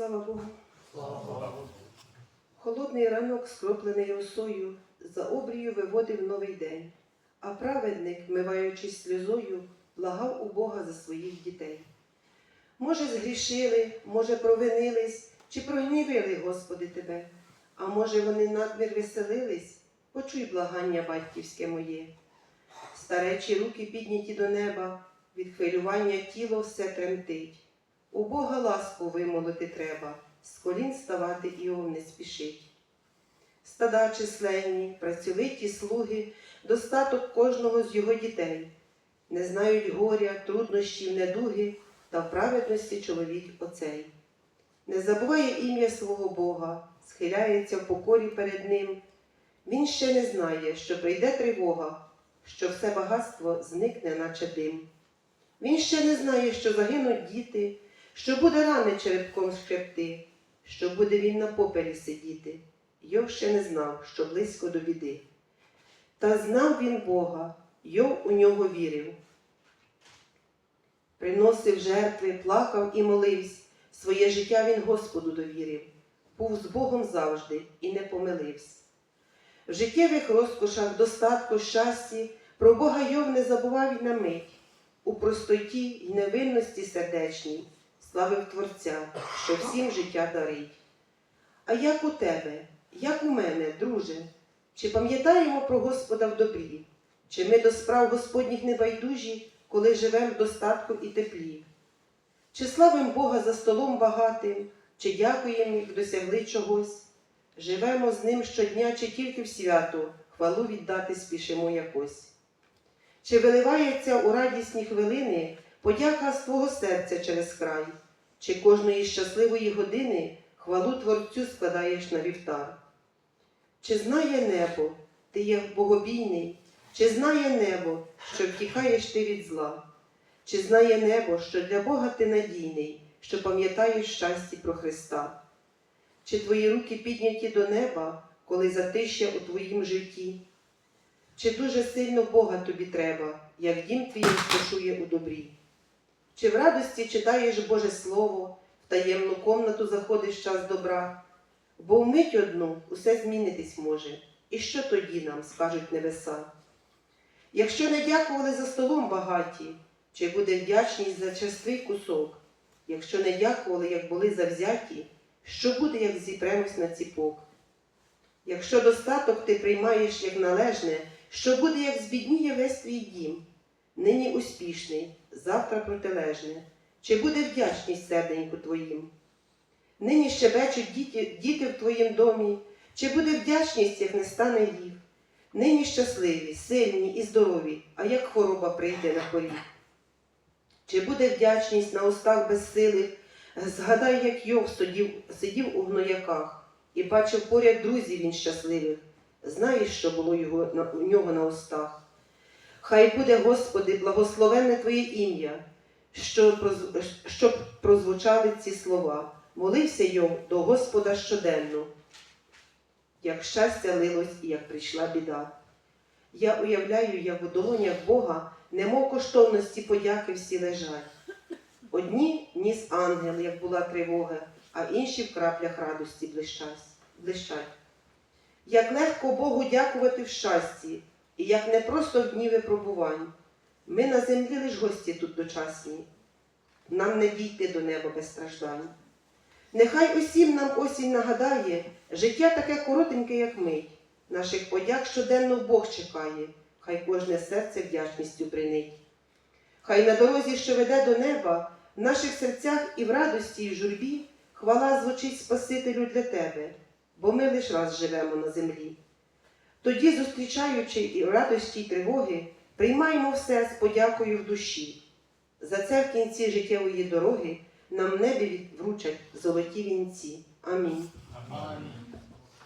Слава Богу. Слава Богу. Холодний ранок, скроплений росою, за обрію виводив новий день, а праведник, миваючись сльозою, благав у Бога за своїх дітей. Може, згрішили, може, провинились, чи прогнівили, Господи, Тебе, а може, вони надмір веселились, почуй благання батьківське моє. Старечі руки підняті до неба, від хвилювання тіло все тремтить. У Бога ласку вимолити треба, з колін ставати Іов не спішить. Стада численні, працьовиті слуги, достаток кожного з його дітей, не знають горя, труднощів, недуги, та в праведності чоловік оцей. Не забуває ім'я свого Бога, схиляється в покорі перед Ним. Він ще не знає, що прийде тривога, що все багатство зникне, наче дим. Він ще не знає, що загинуть діти, що буде рани черепком скрепти, що буде він на попелі сидіти. Йов ще не знав, що близько до біди. Та знав він Бога, Йов у нього вірив. Приносив жертви, плакав і молився, своє життя він Господу довірив, був з Богом завжди і не помилився. В життєвих розкошах, достатку, щасті, про Бога Йов не забував і на мить, у простоті й невинності сердечній, славив Творця, що всім життя дарить. А як у тебе, як у мене, друже, чи пам'ятаємо про Господа в добрі? Чи ми до справ Господніх не байдужі, коли живемо в достатку і теплі? Чи славимо Бога за столом багатим, чи дякуємо, як досягли чогось? Живемо з ним щодня, чи тільки в свято, хвалу віддати спішимо якось? Чи виливається у радісні хвилини подяка з твого серця через край, чи кожної щасливої години хвалу Творцю складаєш на вівтар? Чи знає небо, ти є богобійний, чи знає небо, що втікаєш ти від зла? Чи знає небо, що для Бога ти надійний, що пам'ятаєш щастя про Христа? Чи твої руки підняті до неба, коли затища у твоїм житті? Чи дуже сильно Бога тобі треба, як дім твій розкошує у добрі? Чи в радості читаєш Боже Слово, в таємну комнату заходиш час добра? Бо вмить одну усе змінитись може, і що тоді нам скажуть небеса? Якщо не дякували за столом багаті, чи буде вдячність за черствий кусок? Якщо не дякували, як були завзяті, що буде, як зіпремось на ціпок? Якщо достаток ти приймаєш як належне, що буде, як збідніє весь твій дім? Нині успішний, завтра протилежне, чи буде вдячність серденьку твоїм? Нині щебечуть діти, діти в твоїм домі, чи буде вдячність, як не стане їх? Нині щасливі, сильні і здорові, а як хвороба прийде на поріг? Чи буде вдячність на устах безсилих? Згадай, як Йов сидів, сидів у гнояках і бачив поряд друзів він щасливих. Знаєш, що було його, у нього на устах? Хай буде, Господи, благословенне Твоє ім'я, щоб прозвучали ці слова. Молився Йов до Господа щоденно, як щастя лилось і як прийшла біда. Я уявляю, як у долонях Бога, немов коштовності подяки всі лежать. Одні ніс ангел, як була тривога, а інші в краплях радості блищать. Як легко Богу дякувати в щасті, і як не просто дні випробувань. Ми на землі лиш гості тут дочасні, нам не дійти до неба без страждань. Нехай усім нам осінь нагадає, життя таке коротеньке, як мить. Наших подяк щоденно Бог чекає, хай кожне серце вдячністю бринить. Хай на дорозі, що веде до неба, в наших серцях і в радості, і в журбі хвала звучить Спасителю для тебе, бо ми лиш раз живемо на землі. Тоді, зустрічаючи і радості й тривоги, приймаємо все з подякою в душі. За це в кінці життєвої дороги нам небі вручать золоті вінці. Амінь. Амінь.